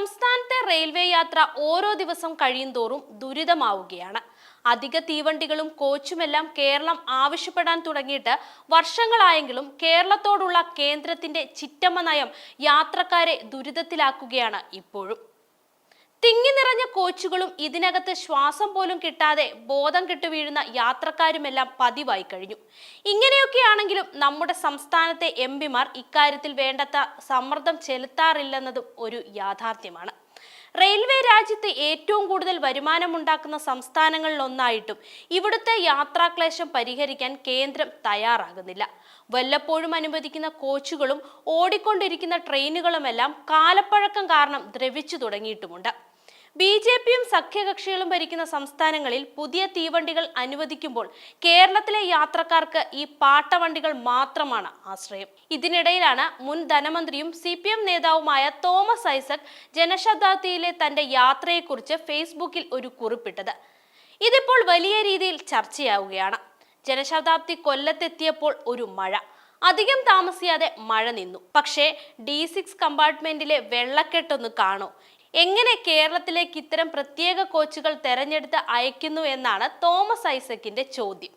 സംസ്ഥാനത്തെ റെയിൽവേ യാത്ര ഓരോ ദിവസം കഴിയുന്തോറും ദുരിതമാവുകയാണ്. അധിക തീവണ്ടികളും കോച്ചുമെല്ലാം കേരളം ആവശ്യപ്പെടാൻ തുടങ്ങിയിട്ട് വർഷങ്ങളായെങ്കിലും കേരളത്തോടുള്ള കേന്ദ്രത്തിന്റെ ചിറ്റമ്മ നയം യാത്രക്കാരെ ദുരിതത്തിലാക്കുകയാണ് ഇപ്പോഴും. തിങ്ങി നിറഞ്ഞ കോച്ചുകളും ഇതിനകത്ത് ശ്വാസം പോലും കിട്ടാതെ ബോധം കെട്ടു വീഴുന്ന യാത്രക്കാരുമെല്ലാം പതിവായി കഴിഞ്ഞു. ഇങ്ങനെയൊക്കെയാണെങ്കിലും നമ്മുടെ സംസ്ഥാനത്തെ എം പിമാർ ഇക്കാര്യത്തിൽ വേണ്ടത്ര സമ്മർദ്ദം ചെലുത്താറില്ലെന്നതും ഒരു യാഥാർത്ഥ്യമാണ്. റെയിൽവേ രാജ്യത്ത് ഏറ്റവും കൂടുതൽ വരുമാനമുണ്ടാക്കുന്ന സംസ്ഥാനങ്ങളിലൊന്നായിട്ടും ഇവിടുത്തെ യാത്രാക്ലേശം പരിഹരിക്കാൻ കേന്ദ്രം തയ്യാറാകുന്നില്ല. വല്ലപ്പോഴും അനുവദിക്കുന്ന കോച്ചുകളും ഓടിക്കൊണ്ടിരിക്കുന്ന ട്രെയിനുകളുമെല്ലാം കാലപ്പഴക്കം കാരണം ദ്രവിച്ചു തുടങ്ങിയിട്ടുമുണ്ട്. ബി ജെ പിയും സഖ്യകക്ഷികളും ഭരിക്കുന്ന സംസ്ഥാനങ്ങളിൽ പുതിയ തീവണ്ടികൾ അനുവദിക്കുമ്പോൾ കേരളത്തിലെ യാത്രക്കാർക്ക് ഈ പാട്ടവണ്ടികൾ മാത്രമാണ് ആശ്രയം. ഇതിനിടയിലാണ് മുൻ ധനമന്ത്രിയും സി പി എം നേതാവുമായ തോമസ് ഐസക് ജനശതാബ്ദിയിലെ തന്റെ യാത്രയെക്കുറിച്ച് ഫേസ്ബുക്കിൽ ഒരു കുറിപ്പിട്ടത്. ഇതിപ്പോൾ വലിയ രീതിയിൽ ചർച്ചയാവുകയാണ്. ജനശതാബ്ദി കൊല്ലത്തെത്തിയപ്പോൾ ഒരു മഴ. അധികം താമസിയാതെ മഴ നിന്നു. പക്ഷേ ഡി സിക്സ് കമ്പാർട്ട്മെന്റിലെ വെള്ളക്കെട്ടൊന്ന് കാണൂ. എങ്ങനെ കേരളത്തിലേക്ക് ഇത്തരം പ്രത്യേക കോച്ചുകൾ തെരഞ്ഞെടുത്ത് അയക്കുന്നു എന്നാണ് തോമസ് ഐസക്കിന്റെ ചോദ്യം.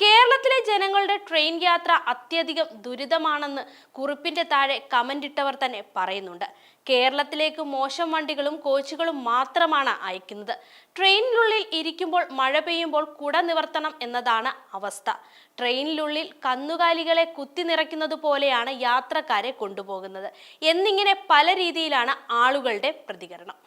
കേരളത്തിലെ ജനങ്ങളുടെ ട്രെയിൻ യാത്ര അത്യധികം ദുരിതമാണെന്ന് കുറിപ്പിന്റെ താഴെ കമന്റ് ഇട്ടവർ തന്നെ പറയുന്നുണ്ട്. കേരളത്തിലേക്ക് മോശം വണ്ടികളും കോച്ചുകളും മാത്രമാണ് അയക്കുന്നത്. ട്രെയിനിനുള്ളിൽ ഇരിക്കുമ്പോൾ മഴ പെയ്യുമ്പോൾ കുട നിവർത്തണം എന്നതാണ് അവസ്ഥ. ട്രെയിനിനുള്ളിൽ കന്നുകാലികളെ കുത്തി നിറയ്ക്കുന്നത് പോലെയാണ് യാത്രക്കാരെ കൊണ്ടുപോകുന്നത്. എന്നിങ്ങനെ പല രീതിയിലാണ് ആളുകളുടെ പ്രതികരണം.